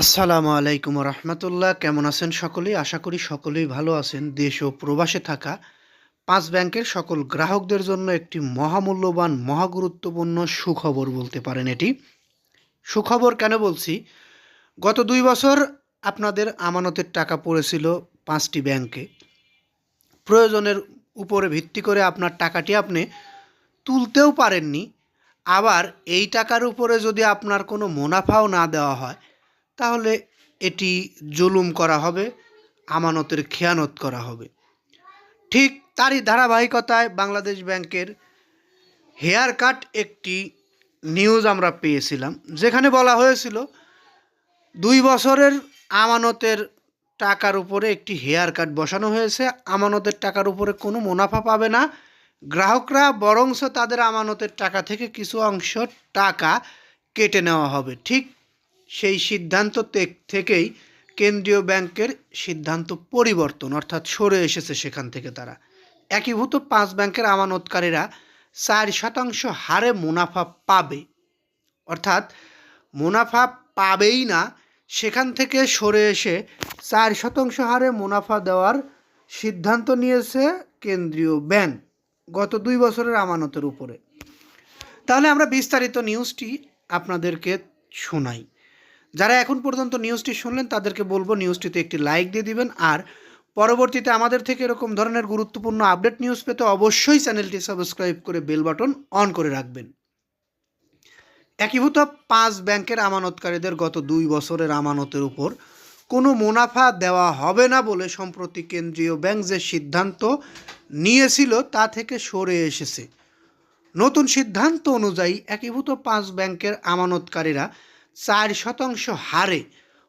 আসসালামু আলাইকুম রহমতুল্লাহ। কেমন আছেন সকলেই? আশা করি সকলেই ভালো আছেন। দেশ ও প্রবাসে থাকা পাঁচ ব্যাংকের সকল গ্রাহকদের জন্য একটি মহামূল্যবান, মহাগুরুত্বপূর্ণ সুখবর বলতে পারেন এটি। সুখবর কেন বলছি? গত দুই বছর আপনাদের আমানতের টাকা পড়েছিল পাঁচটি ব্যাংকে। প্রয়োজনের উপরে ভিত্তি করে আপনার টাকাটি আপনি তুলতেও পারেননি। আবার এই টাকার উপরে যদি আপনার কোনো মুনাফাও না দেওয়া হয় তাহলে এটি জুলুম করা হবে, আমানতের খেয়ানত করা হবে। ঠিক তারই ধারাবাহিকতায় বাংলাদেশ ব্যাংকের হেয়ার কাট একটি নিউজ আমরা পেয়েছিলাম, যেখানে বলা হয়েছিল দুই বছরের আমানতের টাকার উপরে একটি হেয়ার কাট বসানো হয়েছে, আমানতের টাকার উপরে কোনো মুনাফা পাবে না। গ্রাহকরা বরংস তাদের আমানতের টাকা থেকে কিছু অংশ টাকা কেটে নেওয়া হবে। ঠিক সেই সিদ্ধান্ত থেকেই কেন্দ্রীয় ব্যাংকের সিদ্ধান্ত পরিবর্তন, অর্থাৎ সরে এসেছে সেখান থেকে তারা। একীভূত পাঁচ ব্যাংকের আমানতকারীরা চার শতাংশ হারে মুনাফা পাবে। অর্থাৎ মুনাফা পাবেই না, সেখান থেকে সরে এসে চার শতাংশ হারে মুনাফা দেওয়ার সিদ্ধান্ত নিয়েছে কেন্দ্রীয় ব্যাংক গত দুই বছরের আমানতের উপরে। তাহলে আমরা বিস্তারিত নিউজটি আপনাদেরকে শোনাই। যারা এখন পর্যন্ত নিউজটি শুনলেন, তাদেরকে বলব নিউজটিতে একটি লাইক দিয়ে দিবেন। আর পরবর্তীতে আমাদের থেকে এরকম ধরনের গুরুত্বপূর্ণ আপডেট নিউজ পেতে অবশ্যই চ্যানেলটি সাবস্ক্রাইব করে বেল বাটন অন করে রাখবেন। একীভূত পাঁচ ব্যাংকের আমানতকারীদের গত দুই বছরের আমানতের উপর কোনো মুনাফা দেওয়া হবে না বলে সম্প্রতি কেন্দ্রীয় ব্যাংক যে সিদ্ধান্ত নিয়েছিল, তা থেকে সরে এসেছে। নতুন সিদ্ধান্ত অনুযায়ী একীভূত পাঁচ ব্যাংকের আমানতকারীরা চার শতাংশ হারে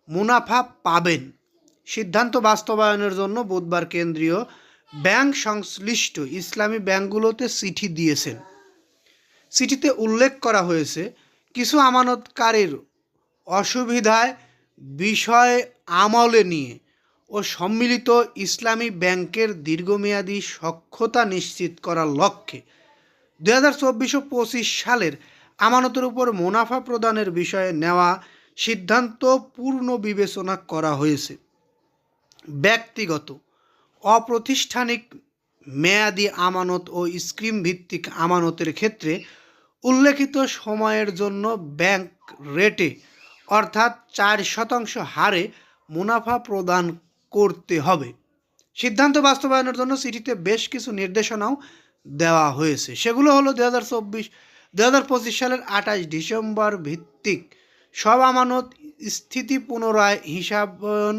মুনাফা পাবেন। সিদ্ধান্ত বাস্তবায়নের জন্য বুধবার কেন্দ্রীয় ব্যাংক সংশ্লিষ্ট ইসলামী ব্যাংকগুলোতে চিঠি দিয়েছেন। চিঠিতে উল্লেখ করা হয়েছে, কিছু আমানতকারীর অসুবিধায় বিষয় আমলে নিয়ে ও সম্মিলিত ইসলামী ব্যাংকের দীর্ঘমেয়াদী সক্ষতা নিশ্চিত করার লক্ষ্যে দু হাজার চব্বিশ সালের আমানতের উপর মুনাফা প্রদানের বিষয়ে নেওয়া সিদ্ধান্ত পূর্ণ বিবেচনা করা হয়েছে। ব্যক্তিগত, অপ্রতিষ্ঠানিক মেয়াদি আমানত ও স্কিম ভিত্তিক আমানতের ক্ষেত্রে উল্লেখিত সময়ের জন্য ব্যাংক রেটে, অর্থাৎ চার শতাংশ হারে মুনাফা প্রদান করতে হবে। সিদ্ধান্ত বাস্তবায়নের জন্য চিঠিতে বেশ কিছু নির্দেশনাও দেওয়া হয়েছে। সেগুলো হলো দু হাজার চব্বিশ দু হাজার পঁচিশ সালের আঠাশ ডিসেম্বর ভিত্তিক সব আমানত স্থিতি পুনরায় হিসাবন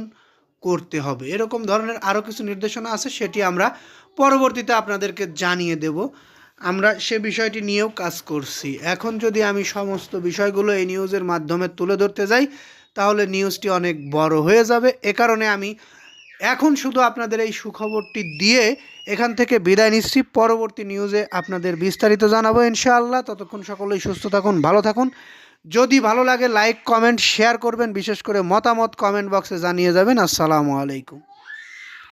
করতে হবে। এরকম ধরনের আরও কিছু নির্দেশনা আছে, সেটি আমরা পরবর্তীতে আপনাদেরকে জানিয়ে দেব। আমরা সে বিষয়টি নিয়েও কাজ করছি। এখন যদি আমি সমস্ত বিষয়গুলো এই নিউজের মাধ্যমে তুলে ধরতে যাই, তাহলে নিউজটি অনেক বড় হয়ে যাবে। এ কারণে আমি এখন শুধু আপনাদের এই সুখবরটি দিয়ে এখান থেকে বিদায় নিচ্ছি। পরবর্তী নিউজে আপনাদের বিস্তারিত জানাব ইনশাআল্লাহ। ততক্ষণ সকলেই সুস্থ থাকুন, ভালো থাকুন। যদি ভালো লাগে লাইক কমেন্ট শেয়ার করবেন। বিশেষ করে মতামত কমেন্ট বক্সে জানিয়ে যাবেন। আসসালামু আলাইকুম।